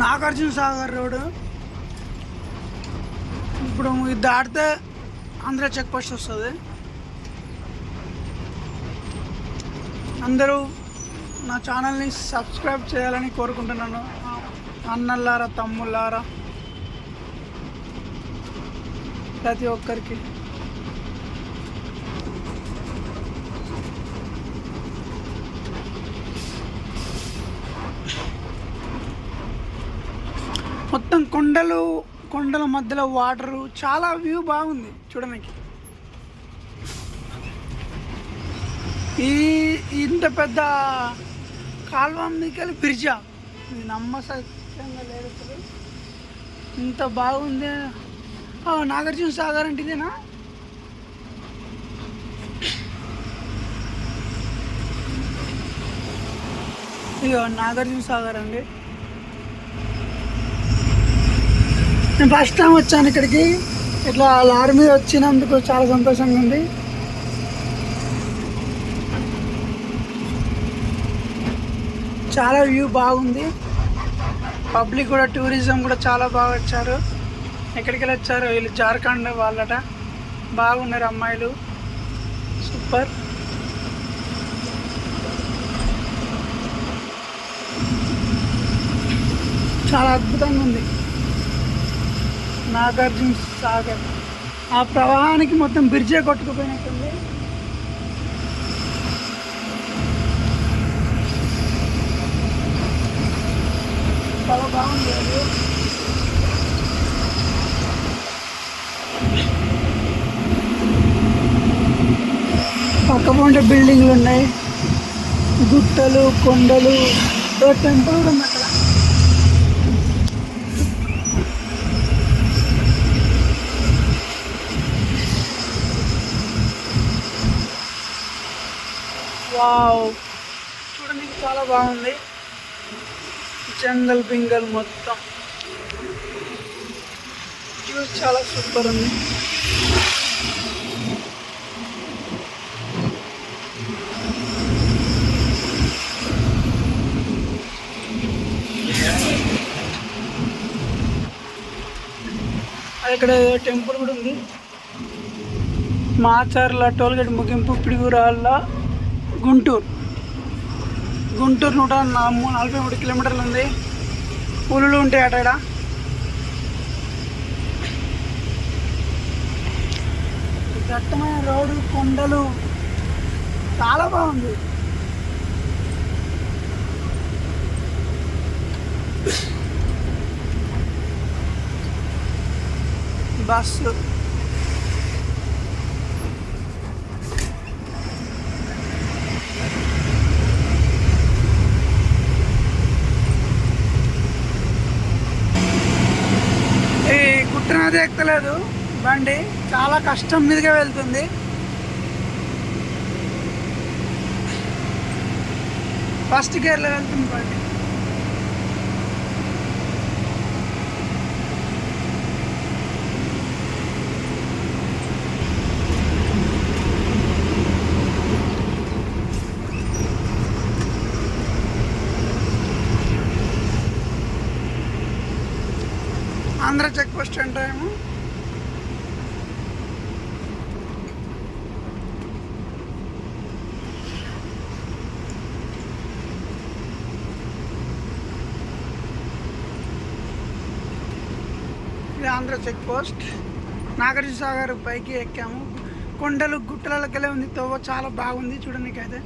Nagarjuna Sagar road. ఇప్పుడు ఇది దాటితే ఆంధ్ర చెక్ పోస్ట్ వస్తుంది. అందరూ నా ఛానల్ని సబ్స్క్రైబ్ చేయాలని కోరుకుంటున్నాను. అన్నల్లారా తమ్ముళ్ళారా? ప్రతి ఒక్కరికి. మొత్తం కొండలు కొండల మధ్యలో వాటరు చాలా వ్యూ బాగుంది చూడడానికి. ఈ ఇంత పెద్ద కాల్వ మీకెళ్ళి బ్రిడ్జా? ఇది నమ్మసత్యంగా లేదు అసలు ఇంత బాగుంది. నాగార్జున సాగర్ అంటే ఇదేనా ఇగో నాగార్జున సాగర్ అండి. నేను ఫస్ట్ టైం వచ్చాను ఇక్కడికి. ఇట్లా లారీ మీద వచ్చినందుకు చాలా సంతోషంగా ఉంది. చాలా వ్యూ బాగుంది. పబ్లిక్ కూడా టూరిజం కూడా చాలా బాగా వచ్చారు. ఎక్కడికి వెళ్ళి వచ్చారు? వీళ్ళు జార్ఖండ్ వాళ్ళట. బాగున్నారు అమ్మాయిలు. సూపర్ చాలా అద్భుతంగా ఉంది. నాగార్జున సాగర్. ఆ ప్రవాహానికి మొత్తం బ్రిడ్జే కొట్టుకుపోయినట్టుంది. చాలా బాగుంది అది. పక్క పొంటే బిల్డింగ్లు ఉన్నాయి. గుట్టలు కొండలు టెంపుల్ కూడా వావ్. చూడండి చాలా బాగుంది. జంగల్ బింగల్ మొత్తం. వ్యూ చాలా సూపర్ ఉంది. ఇక్కడ టెంపుల్ కూడా ఉంది. మాచర్ల టోల్గేట్ ముగింపు పిడుగురాళ్ళ గుంటూరు. గుంటూరు నూట నలభై మూడు కిలోమీటర్లు ఉంది. పులులు ఉంటాయి అటాడ ఈడ. దట్టమైన రోడ్డు కొండలు. చాలా బాగుంది. బస్సు ఈ గుట్టనది ఎక్కలేదు. బండి చాలా కష్టం మీదుగా వెళ్తుంది. ఫస్ట్ గేర్లో వెళ్తుంది బండి. ఆంధ్ర చెక్ పోస్ట్ అంటారేమో ఇది ఆంధ్ర చెక్ పోస్ట్. నాగార్జున సాగర్ పైకి ఎక్కాము. కొండలు గుట్టలకెళ్ళే ఉంది. తోవ చాలా బాగుంది చూడడానికి అయితే